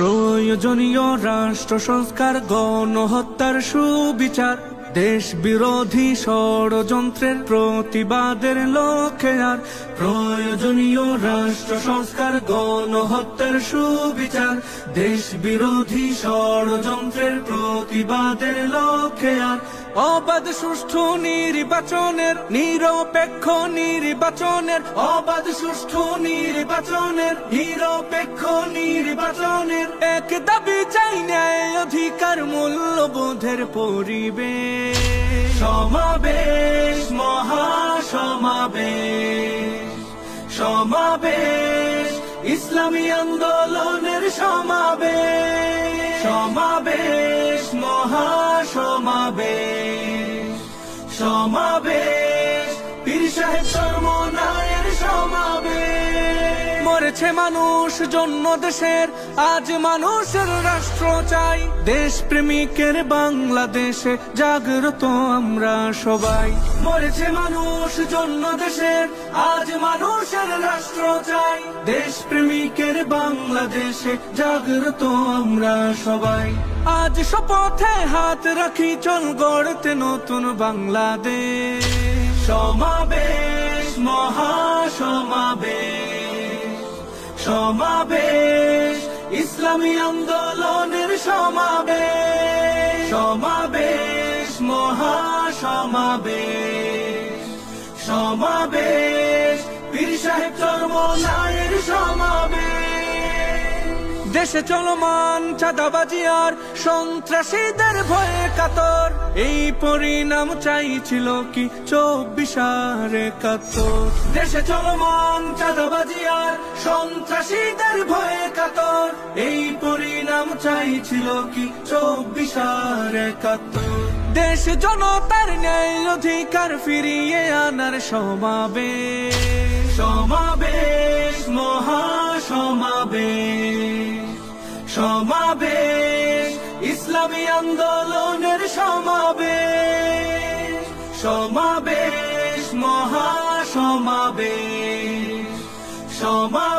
প্রয়োজনীয় রাষ্ট্র সংস্কার, গণহত্যার সুবিচার দেশ বিরোধী ষড়যন্ত্রের প্রতিবাদের লক্ষ্যে আর। প্রয়োজনীয় রাষ্ট্র সংস্কার, গণহত্যার সুবিচার দেশ বিরোধী ষড়যন্ত্রের প্রতিবাদের লক্ষ্যে আর। অবাধ, সুষ্ঠু নির্বাচনের, নিরপেক্ষ নির্বাচনের, অবাধ, সুষ্ঠু নির্বাচনের, নিরপেক্ষ নির্বাচনের এক দাবি চাই ন্যায় অধিকার মূল্যবোধের পরিবেশ। সমাবেশ, মহাসমাবেশ। সমাবেশ, ইসলামী আন্দোলনের সমাবেশ। সমাবেশ, মহাসমাবেশ। সমাবেশ, পীর সাহেব সর্বনায়ের সমাবেশ। মরেছে মানুষ, জন্য দেশের, আজ মানুষের রাষ্ট্র চাই। দেশ প্রেমিকের বাংলাদেশে জাগ্রত আমরা সবাই। মরেছে মানুষ, জন্য দেশের, আজ মানুষের রাষ্ট্র চাই। দেশ প্রেমিকের বাংলাদেশে জাগ্রত আমরা সবাই। আজ শপথে হাত রাখি, চল গড়তে নতুন বাংলাদেশ। সমাবেশ সমাবেশ, ইসলামী আন্দোলনের সমাবেশ সমাবেশ, মহাসমাবেশ, সমাবেশ, পীর সাহেব চর্মনায়ের সমাবেশ। দেশে চলমান চাঁদাবাজি আর সন্ত্রাসীদের ভয়ে কাতর। এই পরিণাম চাইছিল কি? চব্বিশ আর একাত্তর দেশে চলমান চাঁদাবাজি সন্ত্রাসীদের ভয়ে কাতর। এই পরিণাম চাইছিল কি? চব্বিশ আর দেশ জনতার ন্যায় অধিকার ফিরিয়ে আনার সমাবেশ। সমাবেশ, মহাসমাবেশ। সমাবেশ, ইসলামী আন্দোলনের সমাবেশ। সমাবেশ, মহাসমাবেশ। সমা